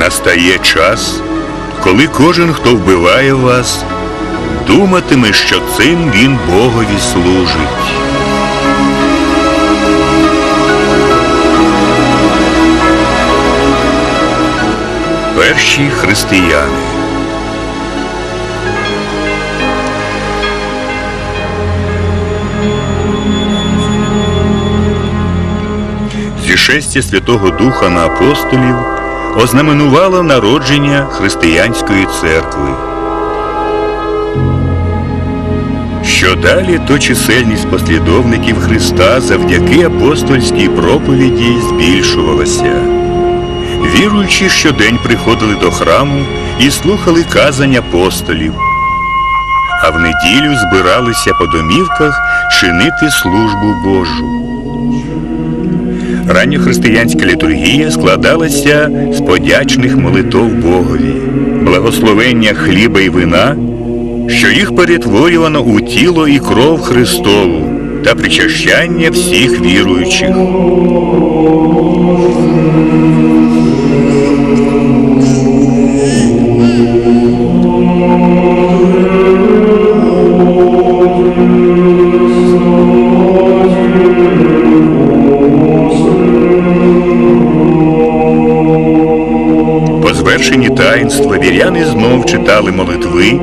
настає час, коли кожен, хто вбиває вас, думатиме, що цим він Богові служить. Перші християни. Зішестя Святого Духа на апостолів ознаменувало народження християнської церкви. Що далі, то чисельність послідовників Христа завдяки апостольській проповіді збільшувалася. Віруючі щодень приходили до храму і слухали казань апостолів, а в неділю збиралися по домівках чинити службу Божу. Ранньохристиянська літургія складалася з подячних молитов Богові, благословення хліба і вина, що їх перетворювано у тіло і кров Христову та причащання всіх віруючих. По таїнства віряни знов читали молитви,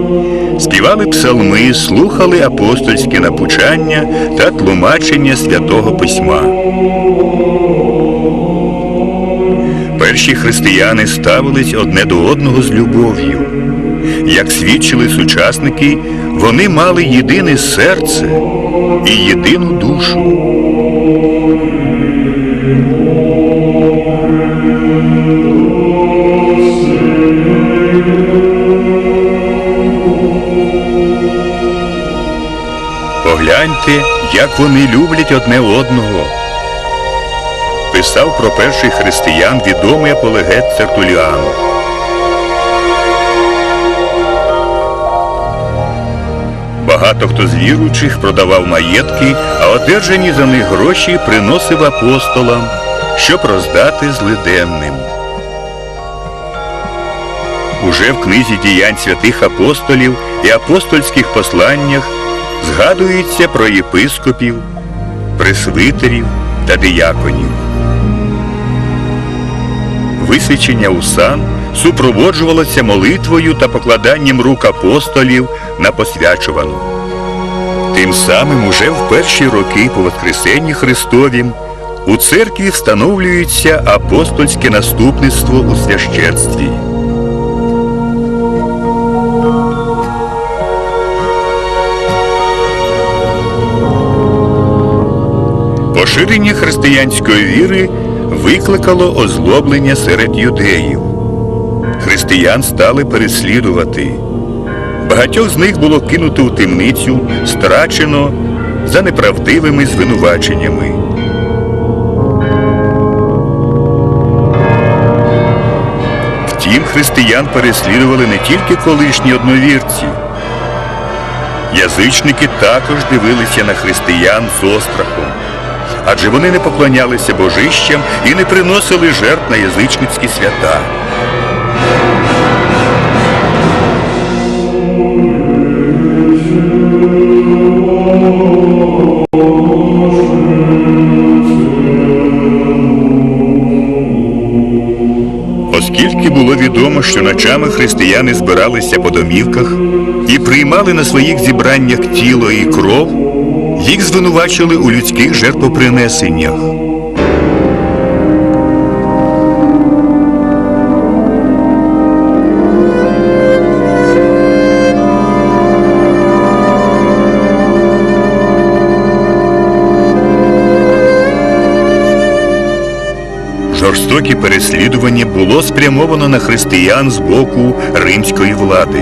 співали псалми, слухали апостольське напучання та тлумачення святого письма. Перші християни ставились одне до одного з любов'ю. Як свідчили сучасники, вони мали єдине серце і єдину душу. Погляньте, як вони люблять одне одного. Писав про перших християн відомий апологет Цертуліан. Багато хто з віруючих продавав маєтки, а одержані за них гроші приносив апостолам, щоб роздати злиденним. Уже в книзі діянь святих апостолів і апостольських посланнях згадується про єпископів, пресвитерів та дияконів. Висвячення у сан супроводжувалося молитвою та покладанням рук апостолів на посвячувану. Тим самим уже в перші роки по Воскресенні Христовім у церкві встановлюється апостольське наступництво у священстві. Поширення християнської віри викликало озлоблення серед юдеїв. Християн стали переслідувати. Багатьох з них було кинуто у темницю, страчено за неправдивими звинуваченнями. Втім, християн переслідували не тільки колишні одновірці. Язичники також дивилися на християн з острахом, адже вони не поклонялися божищам і не приносили жертв на язичницькі свята. Оскільки було відомо, що ночами християни збиралися по домівках і приймали на своїх зібраннях тіло і кров, їх звинувачили у людських жертвопринесеннях. Жорстокі переслідування було спрямовано на християн з боку римської влади.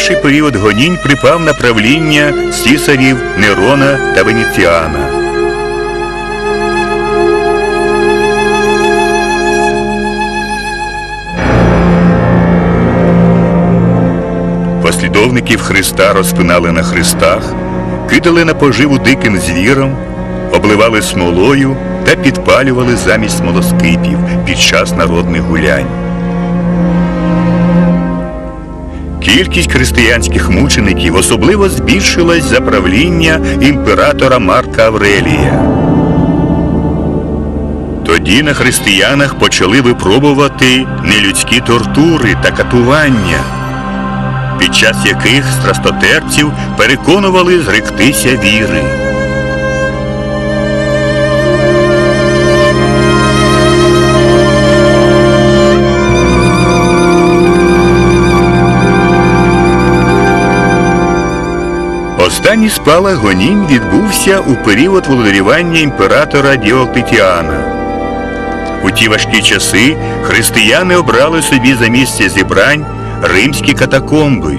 Перший період гонінь припав на правління цісарів Нерона та Веніціана. Послідовників Христа розпинали на хрестах, кидали на поживу диким звірам, обливали смолою та підпалювали замість смолоскипів під час народних гулянь. Кількість християнських мучеників особливо збільшилась за правління імператора Марка Аврелія. Тоді на християнах почали випробувати нелюдські тортури та катування, під час яких страстотерпців переконували зректися віри. Останній спалах гонінь відбувся у період володарювання імператора Діоклетіана. У ті важкі часи християни обрали собі за місце зібрань римські катакомби.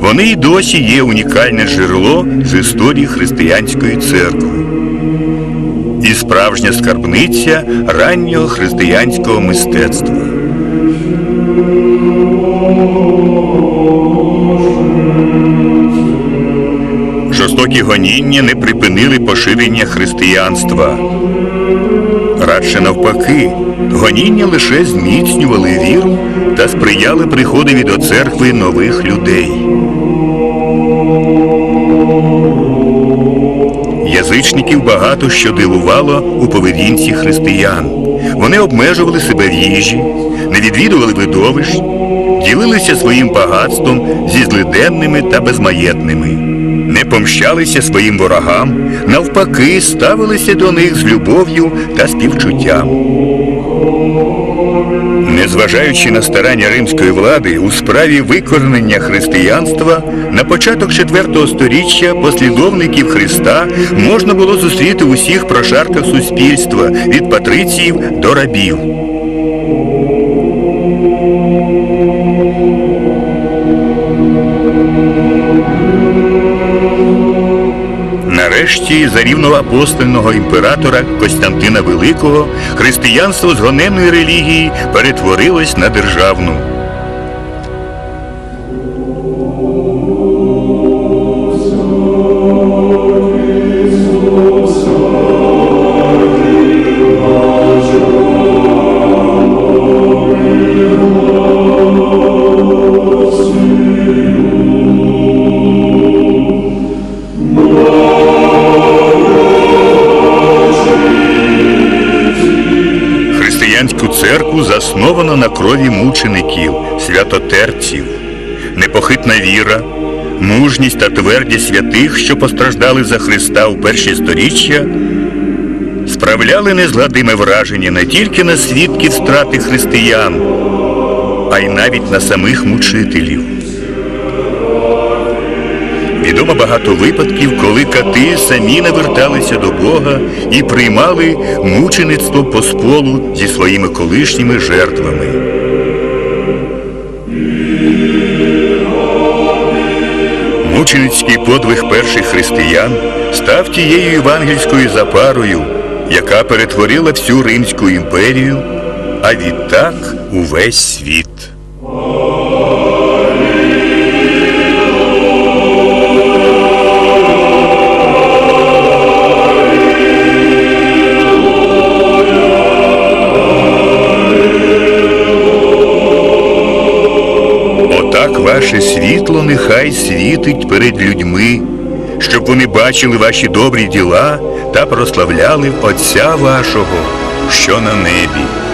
Вони й досі є унікальне джерело з історії християнської церкви. І справжня скарбниця раннього християнського мистецтва. Жорстокі гоніння не припинили поширення християнства. Радше навпаки, гоніння лише зміцнювали віру та сприяли приходові до церкви нових людей. Язичників багато що дивувало у поведінці християн. Вони обмежували себе в їжі, не відвідували видовищ, ділилися своїм багатством зі злиденними та безмаєтними, не помщалися своїм ворогам, навпаки, ставилися до них з любов'ю та співчуттям. Незважаючи на старання римської влади у справі викоренення християнства, на початок IV століття послідовників Христа можна було зустріти в усіх прошарках суспільства від патриціїв до рабів. Нарешті, за рівноапостольного імператора Костянтина Великого, християнство з гоненної релігії перетворилось на державну. Церкву засновано на крові мучеників, святотерців, непохитна віра, мужність та твердість святих, що постраждали за Христа у перші сторіччя, справляли незгладиме враження не тільки на свідків страти християн, а й навіть на самих мучителів. Відомо багато випадків, коли кати самі наверталися до Бога і приймали мучеництво по сполу зі своїми колишніми жертвами. Мученицький подвиг перших християн став тією євангельською запарою, яка перетворила всю Римську імперію, а відтак увесь світ. Світло нехай світить перед людьми, щоб вони бачили ваші добрі діла та прославляли Отця вашого, що на небі.